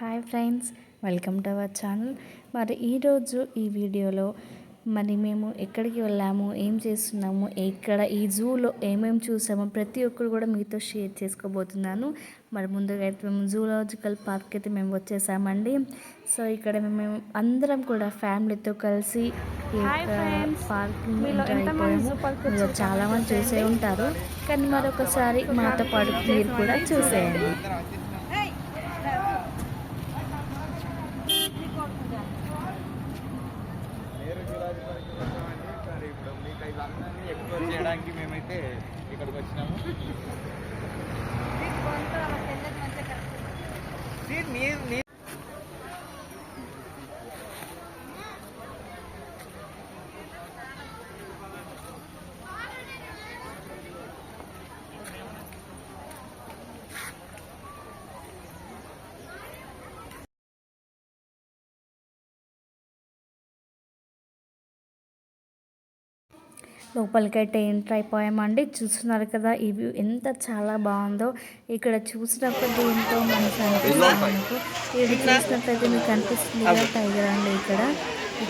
Hi friends welcome to our channel. మరి ఈరోజు ఈ వీడియోలో మరి మేము ఎక్కడికి వెళ్ళాము ఏం చేస్తున్నాము ఇక్కడ ఈ జూలో ఏమేమి చూసామో ప్రతి ఒక్కరు కూడా మీతో షేర్ చేసుకోబోతున్నాను. మరి ముందుగా అయితే మేము జూలాజికల్ పార్క్ అయితే మేము వచ్చేసామండి. సో ఇక్కడ మేము అందరం కూడా ఫ్యామిలీతో కలిసి పార్క్ మీరు చాలా మంది చూసే ఉంటారు. కానీ మరొకసారి మాతో పాటు మీరు కూడా చూసేయండి నేరు జులాజీ పార్క్ వచ్చామండి మరి ఇప్పుడు మీకు ఇవన్నీ చేయడానికి మేమైతే ఇక్కడికి వచ్చినాము. సీట్ నీ లోపలికైతే ఎంటర్ అయిపోయామండి. చూస్తున్నారు కదా ఈ వ్యూ ఎంత చాలా బాగుందో. ఇక్కడ చూసినప్పుడు ఎంతో మంచి అనిపిస్తుంది మనకు ఇది చూసినట్లయితే మీకు అనిపిస్తుంది కదా టైగర్ అండి ఇక్కడ.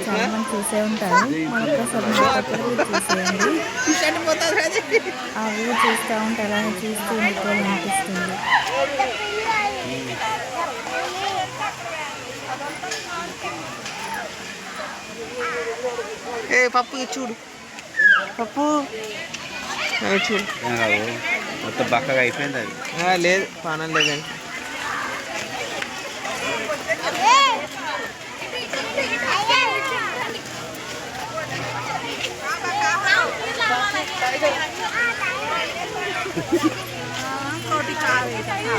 చాలా మంది చూసే ఉంటారు. మనొక్కసారి చూసేయండి. ఆ వ్యూ చూస్తూ ఉంటారు అలానే చూస్తూ ఉండిపోవాలనిపిస్తుంది ఏ పప్పు చూడు. పప్పు. చూడు మొత్తం బక్కగా అయిపోయింది అది. ఆ, లేదు పానం లేదు కానీ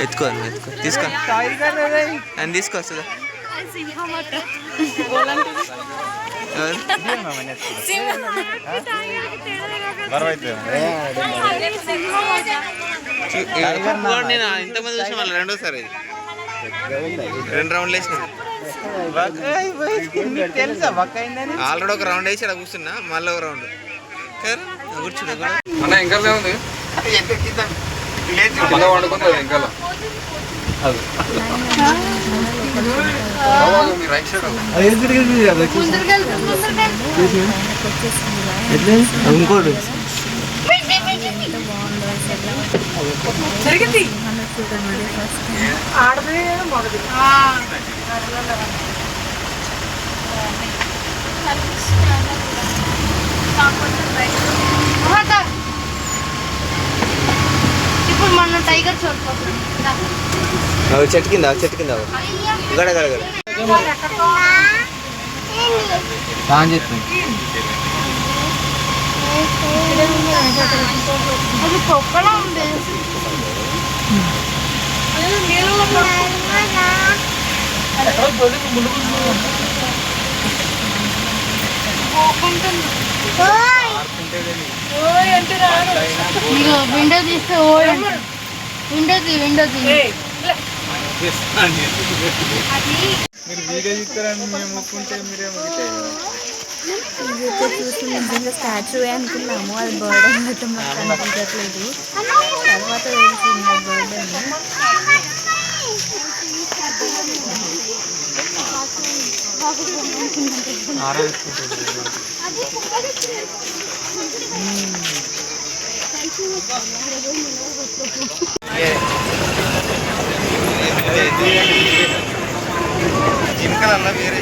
ఎత్తుకో ఎత్తుకో. తీసుకో. అని తీసుకొస్తుందా నేను ఇంతమంది చూసిన వాళ్ళు రెండోసారి రెండు రౌండ్లు వేసిన ఆల్రెడీ ఒక రౌండ్ వేసి అక్కడ కూర్చున్నా మళ్ళీ ఒక రౌండ్ కూర్చున్నా కూడా అన్న ఇంకా ఉంది మన ఇంకా ఇంకోటి ఎంత బాగుందో ఇప్పుడు మన టైగర్ చూడకపోతుంది చెట్టు కింద చెట్టు కింద గడ గడ గడ. ఇదిగో విండో తీస్తే ఓడి విండో తీ విండో తీ. మీరు వీడియో ఇస్తారని మేము ఒప్పుకుంటే మీరేమో చూసి నిజంగా స్టాచ్యూ అనుకున్నాము అది బర్డ్ అన్నట్టు మాకు అనిపించట్లేదు తర్వాత తెలిసింది ఆ బర్డ్ అని వేరే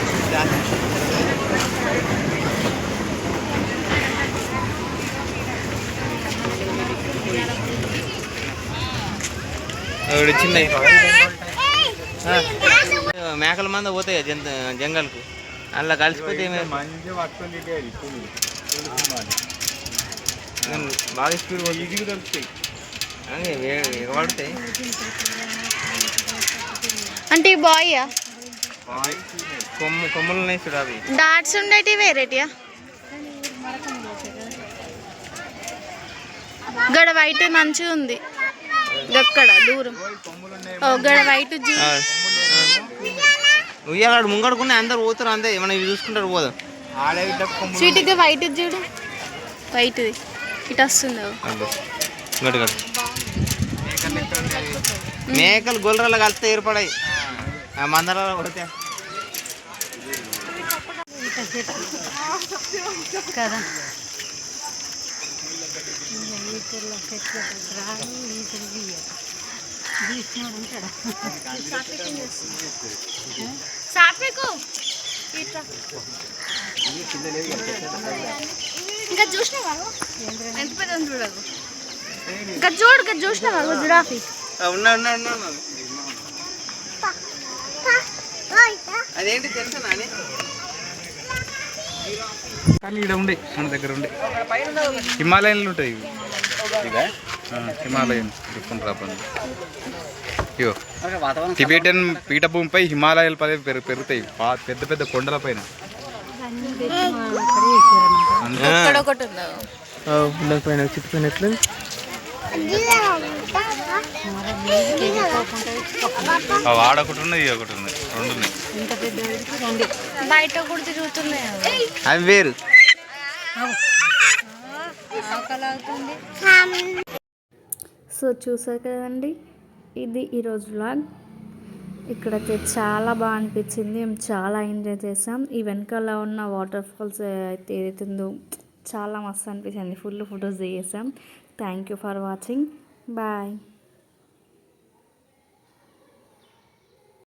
మేకల మంద పోతాయి జంత జంగల్కు. అలా కలిసిపోతే. బాగా స్పీడ్ ఈజీగా దొరుకుతాయి. అంటే బాయ్. కొమ్ము కొమ్మలు ఉన్నాయి చూడు అవి. డాట్స్ ఉండేటి వేరేటియా గడ వైట్ మంచిగా ఉంది. గక్కడ దూరం. ఓ గడ వైట్. ఉయ్యాలాడు ముంగడుకున్నా అందరు పోతారు అంతే. మనం చూసుకుంటారు పోదాం. స్వీట్గా వైట్ చూడు. వైట్ది ఇటు వస్తుంది. మేకలు గొల్లరాలు కలిస్తే ఏర్పడాయి. మందర కొడితే. కదా. సాత్వికు. ఇట్లా. ఇంకా చూసినావా? ఎంత పెద్ద చూడకు ఇంకా చూడు ఇంకా చూసినావా జిరాఫీ ఉన్నా ఉన్నా ఉన్నా ఉన్నా. అదేంటి తెలుసా నాని? కానీ ఇక్కడ ఉండే మన దగ్గర ఉండే. హిమాలయన్లు ఉంటాయి ఇవి. హిమాలయన్ డిఫరెంట్ రాపండి ఇగో టిబెటన్ పీఠభూమిపై హిమాలయాల పదే పెరు పెరుగుతాయి. పెద్ద పెద్ద కొండల పైన. ఒకటి ఉందా పైన చిట్టుకున్నట్లు ఆడొకటి ఉన్నది ఇది ఒకటి ఉంది రెండు ఉన్నాయి బయట కూడా తిరుగుతున్నాయి? అవి. వేరు. సో చూసారు కదండి ఇది ఈరోజు వ్లాగ్ ఇక్కడైతే చాలా బాగా అనిపించింది. మేము చాలా ఎంజాయ్ చేసాం ఈ వెనకాల ఉన్న వాటర్ ఫాల్స్ అయితే ఏదైతుందో చాలా మస్తు అనిపించింది. Full photos దిగేసాం thank you for watching bye